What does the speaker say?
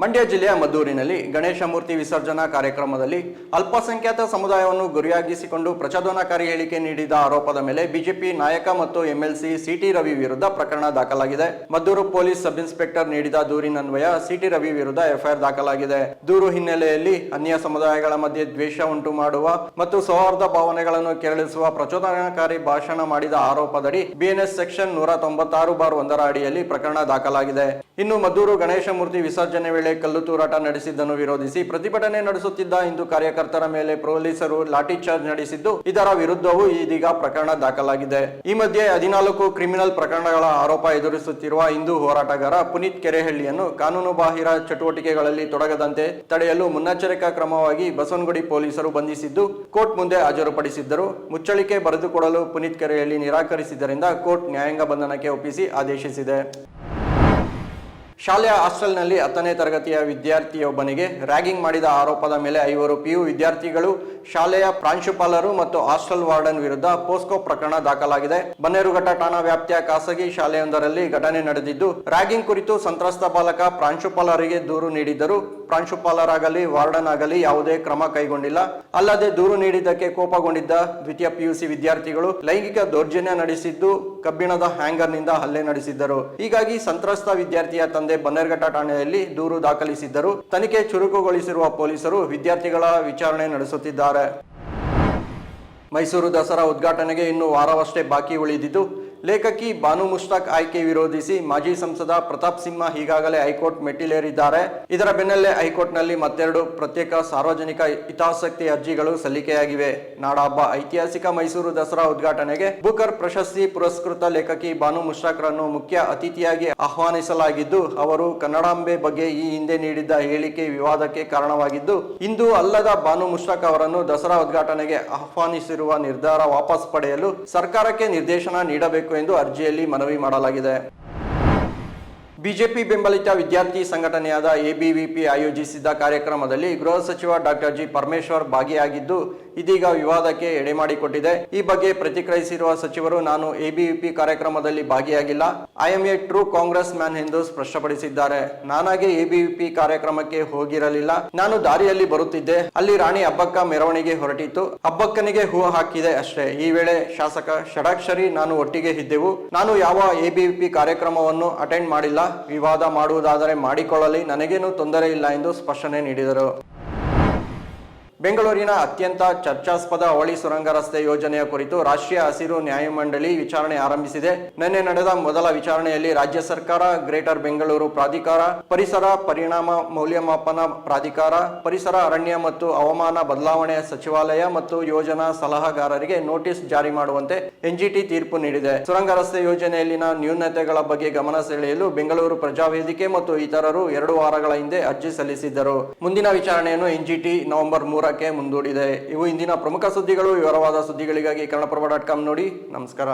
ಮಂಡ್ಯ ಜಿಲ್ಲೆಯ ಮದ್ದೂರಿನಲ್ಲಿ ಗಣೇಶ ಮೂರ್ತಿ ವಿಸರ್ಜನಾ ಕಾರ್ಯಕ್ರಮದಲ್ಲಿ ಅಲ್ಪಸಂಖ್ಯಾತ ಸಮುದಾಯವನ್ನು ಗುರಿಯಾಗಿಸಿಕೊಂಡು ಪ್ರಚೋದನಾಕಾರಿ ಹೇಳಿಕೆ ನೀಡಿದ ಆರೋಪದ ಮೇಲೆ ಬಿಜೆಪಿ ನಾಯಕ ಮತ್ತು ಎಂಎಲ್ಸಿ ಸಿಟಿ ರವಿ ವಿರುದ್ಧ ಪ್ರಕರಣ ದಾಖಲಾಗಿದೆ. ಮದ್ದೂರು ಪೊಲೀಸ್ ಸಬ್ ಇನ್ಸ್ಪೆಕ್ಟರ್ ನೀಡಿದ ದೂರಿನನ್ವಯ ಸಿಟಿ ರವಿ ವಿರುದ್ಧ ಎಫ್ಐಆರ್ ದಾಖಲಾಗಿದೆ. ದೂರು ಹಿನ್ನೆಲೆಯಲ್ಲಿ ಅನ್ಯ ಸಮುದಾಯಗಳ ಮಧ್ಯೆ ದ್ವೇಷ ಉಂಟು ಮಾಡುವ ಮತ್ತು ಸೌಹಾರ್ದ ಭಾವನೆಗಳನ್ನು ಕೆರಳಿಸುವ ಪ್ರಚೋದನಾಕಾರಿ ಭಾಷಣ ಮಾಡಿದ ಆರೋಪದಡಿ ಬಿಎನ್ಎಸ್ ಸೆಕ್ಷನ್ ನೂರ ತೊಂಬತ್ತಾರು ಬಾರ್ ಒಂದರ ಅಡಿಯಲ್ಲಿ ಪ್ರಕರಣ ದಾಖಲಾಗಿದೆ. ಇನ್ನು ಮದ್ದೂರು ಗಣೇಶ ಮೂರ್ತಿ ವಿಸರ್ಜನೆ ವೇಳೆ ಕಲ್ಲು ತೂರಾಟ ನಡೆಸಿದ್ದನ್ನು ವಿರೋಧಿಸಿ ಪ್ರತಿಭಟನೆ ನಡೆಸುತ್ತಿದ್ದ ಹಿಂದೂ ಕಾರ್ಯಕರ್ತರ ಮೇಲೆ ಪೊಲೀಸರು ಲಾಠಿ ಚಾರ್ಜ್ ನಡೆಸಿದ್ದು, ಇದರ ವಿರುದ್ಧವೂ ಇದೀಗ ಪ್ರಕರಣ ದಾಖಲಾಗಿದೆ. ಈ ಮಧ್ಯೆ ಹದಿನಾಲ್ಕು ಕ್ರಿಮಿನಲ್ ಪ್ರಕರಣಗಳ ಆರೋಪ ಎದುರಿಸುತ್ತಿರುವ ಹಿಂದೂ ಹೋರಾಟಗಾರ ಪುನೀತ್ ಕೆರೆಹಳ್ಳಿಯನ್ನು ಕಾನೂನು ಬಾಹಿರ ಚಟುವಟಿಕೆಗಳಲ್ಲಿ ತೊಡಗದಂತೆ ತಡೆಯಲು ಮುನ್ನೆಚ್ಚರಿಕಾ ಕ್ರಮವಾಗಿ ಬಸವನಗುಡಿ ಪೊಲೀಸರು ಬಂಧಿಸಿದ್ದು, ಕೋರ್ಟ್ ಮುಂದೆ ಹಾಜರುಪಡಿಸಿದ್ದರು. ಮುಚ್ಚಳಿಕೆ ಬರೆದುಕೊಡಲು ಪುನೀತ್ ಕೆರೆಹಳ್ಳಿ ನಿರಾಕರಿಸಿದ್ದರಿಂದ ಕೋರ್ಟ್ ನ್ಯಾಯಾಂಗ ಬಂಧನಕ್ಕೆ ಒಪ್ಪಿಸಿ ಆದೇಶಿಸಿದೆ. ಶಾಲೆಯ ಹಾಸ್ಟೆಲ್ನಲ್ಲಿ ಹತ್ತನೇ ತರಗತಿಯ ವಿದ್ಯಾರ್ಥಿಯೊಬ್ಬನಿಗೆ ರ್ಯಾಗಿಂಗ್ ಮಾಡಿದ ಆರೋಪದ ಮೇಲೆ ಐವರು ಪಿಯು ವಿದ್ಯಾರ್ಥಿಗಳು, ಶಾಲೆಯ ಪ್ರಾಂಶುಪಾಲರು ಮತ್ತು ಹಾಸ್ಟೆಲ್ ವಾರ್ಡನ್ ವಿರುದ್ಧ ಪೋಸ್ಕೋ ಪ್ರಕರಣ ದಾಖಲಾಗಿದೆ. ಬನ್ನೇರುಘಟ್ಟ ಠಾಣಾ ವ್ಯಾಪ್ತಿಯ ಖಾಸಗಿ ಶಾಲೆಯೊಂದರಲ್ಲಿ ಘಟನೆ ನಡೆದಿದ್ದು ರ್ಯಾಗಿಂಗ್ ಕುರಿತು ಸಂತ್ರಸ್ತ ಬಾಲಕ ಪ್ರಾಂಶುಪಾಲರಿಗೆ ದೂರು ನೀಡಿದ್ದರು. ಪ್ರಾಂಶುಪಾಲರಾಗಲಿ ವಾರ್ಡನ್ ಆಗಲಿ ಯಾವುದೇ ಕ್ರಮ ಕೈಗೊಂಡಿಲ್ಲ. ಅಲ್ಲದೆ ದೂರು ನೀಡಿದ್ದಕ್ಕೆ ಕೋಪಗೊಂಡಿದ್ದ ದ್ವಿತೀಯ ಪಿಯುಸಿ ವಿದ್ಯಾರ್ಥಿಗಳು ಲೈಂಗಿಕ ದೌರ್ಜನ್ಯ ನಡೆಸಿದ್ದು ಕಬ್ಬಿಣದ ಹ್ಯಾಂಗರ್ನಿಂದ ಹಲ್ಲೆ ನಡೆಸಿದ್ದರು. ಹೀಗಾಗಿ ಸಂತ್ರಸ್ತ ವಿದ್ಯಾರ್ಥಿಯ ತಂದೆ ಬನ್ನೇರ್ಘಟ್ಟ ಠಾಣೆಯಲ್ಲಿ ದೂರು ದಾಖಲಿಸಿದ್ದರು. ತನಿಖೆ ಚುರುಕುಗೊಳಿಸಿರುವ ಪೊಲೀಸರು ವಿದ್ಯಾರ್ಥಿಗಳ ವಿಚಾರಣೆ ನಡೆಸುತ್ತಿದ್ದಾರೆ. ಮೈಸೂರು ದಸರಾ ಉದ್ಘಾಟನೆಗೆ ಇನ್ನು ವಾರವಷ್ಟೇ ಬಾಕಿ ಉಳಿದಿದ್ದು ಲೇಖಕಿ ಬಾನು ಮುಷ್ತಾಕ್ ಆಯ್ಕೆ ವಿರೋಧಿಸಿ ಮಾಜಿ ಸಂಸದ ಪ್ರತಾಪ್ ಸಿಂಹ ಈಗಾಗಲೇ ಹೈಕೋರ್ಟ್ ಮೆಟ್ಟಿಲೇರಿದ್ದಾರೆ. ಇದರ ಬೆನ್ನಲ್ಲೇ ಹೈಕೋರ್ಟ್ನಲ್ಲಿ ಮತ್ತೆರಡು ಪ್ರತ್ಯೇಕ ಸಾರ್ವಜನಿಕ ಹಿತಾಸಕ್ತಿ ಅರ್ಜಿಗಳು ಸಲ್ಲಿಕೆಯಾಗಿವೆ. ನಾಡಹಬ್ಬ ಐತಿಹಾಸಿಕ ಮೈಸೂರು ದಸರಾ ಉದ್ಘಾಟನೆಗೆ ಬುಕರ್ ಪ್ರಶಸ್ತಿ ಪುರಸ್ಕೃತ ಲೇಖಕಿ ಬಾನು ಮುಷ್ತಾಕ್ರನ್ನು ಮುಖ್ಯ ಅತಿಥಿಯಾಗಿ ಆಹ್ವಾನಿಸಲಾಗಿದ್ದು, ಅವರು ಕನ್ನಡಾಂಬೆ ಬಗ್ಗೆ ಈ ಹಿಂದೆ ನೀಡಿದ್ದ ಹೇಳಿಕೆ ವಿವಾದಕ್ಕೆ ಕಾರಣವಾಗಿದ್ದು, ಇಂದು ಅಲ್ಲದ ಬಾನು ಮುಷ್ತಾಕ್ ಅವರನ್ನು ದಸರಾ ಉದ್ಘಾಟನೆಗೆ ಆಹ್ವಾನಿಸಿರುವ ನಿರ್ಧಾರ ವಾಪಸ್ ಪಡೆಯಲು ಸರ್ಕಾರಕ್ಕೆ ನಿರ್ದೇಶನ ನೀಡಬೇಕು ಎಂದು ಅರ್ಜಿಯಲ್ಲಿ ಮನವಿ ಮಾಡಲಾಗಿದೆ. ಬಿಜೆಪಿ ಬೆಂಬಲಿತ ವಿದ್ಯಾರ್ಥಿ ಸಂಘಟನೆಯಾದ ಎಬಿವಿಪಿ ಆಯೋಜಿಸಿದ್ದ ಕಾರ್ಯಕ್ರಮದಲ್ಲಿ ಗೃಹ ಸಚಿವ ಡಾಕ್ಟರ್ ಜಿ ಪರಮೇಶ್ವರ್ ಭಾಗಿಯಾಗಿದ್ದು ಇದೀಗ ವಿವಾದಕ್ಕೆ ಎಡೆ ಮಾಡಿಕೊಟ್ಟಿದೆ. ಈ ಬಗ್ಗೆ ಪ್ರತಿಕ್ರಿಯಿಸಿರುವ ಸಚಿವರು, ನಾನು ಎಬಿವಿಪಿ ಕಾರ್ಯಕ್ರಮದಲ್ಲಿ ಭಾಗಿಯಾಗಿಲ್ಲ. I am a true Congress man ಎಂದು ಸ್ಪಷ್ಟಪಡಿಸಿದ್ದಾರೆ. ನಾನಾಗೆ ಎಬಿವಿಪಿ ಕಾರ್ಯಕ್ರಮಕ್ಕೆ ಹೋಗಿರಲಿಲ್ಲ. ನಾನು ದಾರಿಯಲ್ಲಿ ಬರುತ್ತಿದ್ದೆ. ಅಲ್ಲಿ ರಾಣಿ ಅಬ್ಬಕ್ಕ ಮೆರವಣಿಗೆ ಹೊರಟಿತ್ತು. ಹಬ್ಬಕ್ಕನಿಗೆ ಹೂ ಹಾಕಿದೆ ಅಷ್ಟೇ. ಈ ವೇಳೆ ಶಾಸಕ ಷಡಾಕ್ಷರಿ, ನಾನು ಒಟ್ಟಿಗೆ ಇದ್ದೆವು. ನಾನು ಯಾವ ಎಬಿವಿಪಿ ಕಾರ್ಯಕ್ರಮವನ್ನು ಅಟೆಂಡ್ ಮಾಡಿಲ್ಲ. ವಿವಾದ ಮಾಡುವುದಾದರೆ ಮಾಡಿಕೊಳ್ಳಲಿ. ನನಗೇನು ತೊಂದರೆ ಇಲ್ಲ ಎಂದು ಸ್ಪಷ್ಟನೆ ನೀಡಿದರು. ಬೆಂಗಳೂರಿನ ಅತ್ಯಂತ ಚರ್ಚಾಸ್ಪದ ಅವಳಿ ಸುರಂಗ ರಸ್ತೆ ಯೋಜನೆಯ ಕುರಿತು ರಾಷ್ಟ್ರೀಯ ಹಸಿರು ನ್ಯಾಯಮಂಡಳಿ ವಿಚಾರಣೆ ಆರಂಭಿಸಿದೆ. ನಿನ್ನೆ ನಡೆದ ಮೊದಲ ವಿಚಾರಣೆಯಲ್ಲಿ ರಾಜ್ಯ ಸರ್ಕಾರ, ಗ್ರೇಟರ್ ಬೆಂಗಳೂರು ಪ್ರಾಧಿಕಾರ, ಪರಿಸರ ಪರಿಣಾಮ ಮೌಲ್ಯಮಾಪನ ಪ್ರಾಧಿಕಾರ, ಪರಿಸರ ಅರಣ್ಯ ಮತ್ತು ಹವಾಮಾನ ಬದಲಾವಣೆ ಸಚಿವಾಲಯ ಮತ್ತು ಯೋಜನಾ ಸಲಹಾಗಾರರಿಗೆ ನೋಟಿಸ್ ಜಾರಿ ಮಾಡುವಂತೆ ಎನ್ಜಿಟಿ ತೀರ್ಪು ನೀಡಿದೆ. ಸುರಂಗ ರಸ್ತೆ ಯೋಜನೆಯಲ್ಲಿನ ನ್ಯೂನತೆಗಳ ಬಗ್ಗೆ ಗಮನ ಸೆಳೆಯಲು ಬೆಂಗಳೂರು ಪ್ರಜಾವೇದಿಕೆ ಮತ್ತು ಇತರರು ಎರಡು ವಾರಗಳ ಹಿಂದೆ ಅರ್ಜಿ ಸಲ್ಲಿಸಿದ್ದರು. ಮುಂದಿನ ವಿಚಾರಣೆಯನ್ನು ಎನ್ಜಿಟಿ ನವೆಂಬರ್ ಮೂರಕ್ಕೆ ಮುಂದೂಡಿದೆ. ಇವು ಇಂದಿನ ಪ್ರಮುಖ ಸುದ್ದಿಗಳು. ವಿವರವಾದ ಸುದ್ದಿಗಳಿಗಾಗಿ ಕನ್ನಡಪ್ರಭ ಡಾಟ್ ಕಾಮ್ ನೋಡಿ. ನಮಸ್ಕಾರ.